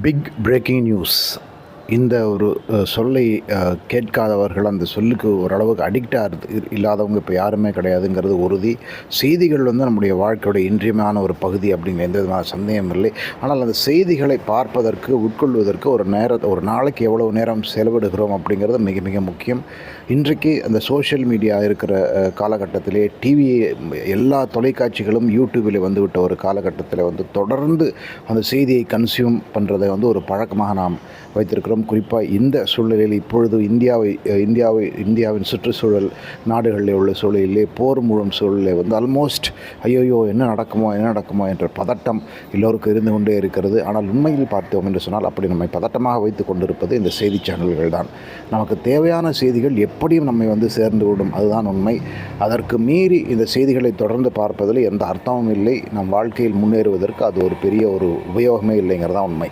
big breaking news. இந்த ஒரு சொல்லை கேட்காதவர்கள் அந்த சொல்லுக்கு ஓரளவுக்கு அடிக்டாக இல்லாதவங்க இப்போ யாருமே கிடையாதுங்கிறது உறுதி. செய்திகள் வந்து நம்முடைய வாழ்க்கையோட இன்றியமையான ஒரு பகுதி அப்படிங்கிற எந்த விதமான சந்தேகம் இல்லை. ஆனால் அந்த செய்திகளை பார்ப்பதற்கு உட்கொள்வதற்கு ஒரு நேர ஒரு நாளைக்கு எவ்வளவு நேரம் செலவிடுகிறோம் அப்படிங்கிறது மிக மிக முக்கியம். இன்றைக்கு அந்த சோஷியல் மீடியா இருக்கிற காலகட்டத்திலே டிவி எல்லா தொலைக்காட்சிகளும் யூடியூபில் வந்துவிட்ட ஒரு காலகட்டத்தில் வந்து தொடர்ந்து அந்த செய்தியை கன்சியூம் பண்ணுறதை வந்து ஒரு பழக்கமாக நாம் வைத்திருக்கிறோம். குறிப்பாக இந்த சூழ்நிலையில் இப்பொழுது இந்தியாவை இந்தியாவை இந்தியாவின் சுற்றுச்சூழல் நாடுகளில் உள்ள சூழலிலே போர் மூலம் சூழலில் வந்து ஆல்மோஸ்ட் ஐயோயோ என்ன நடக்குமோ என்ன நடக்குமோ என்ற பதட்டம் எல்லோருக்கும் இருந்து கொண்டே இருக்கிறது. ஆனால் உண்மையில் பார்த்தோம் என்று சொன்னால் அப்படி நம்மை பதட்டமாக வைத்து கொண்டிருப்பது இந்த செய்தி சேனல்கள் தான் நமக்கு தேவையான செய்திகள் எப்படியும் நம்மை வந்து சேர்ந்து விடும் அதுதான் உண்மை. அதற்கு மீறி இந்த செய்திகளை தொடர்ந்து பார்ப்பதில் எந்த அர்த்தமும் இல்லை. நம் வாழ்க்கையில் முன்னேறுவதற்கு அது ஒரு பெரிய ஒரு உபயோகமே இல்லைங்கிறதான் உண்மை.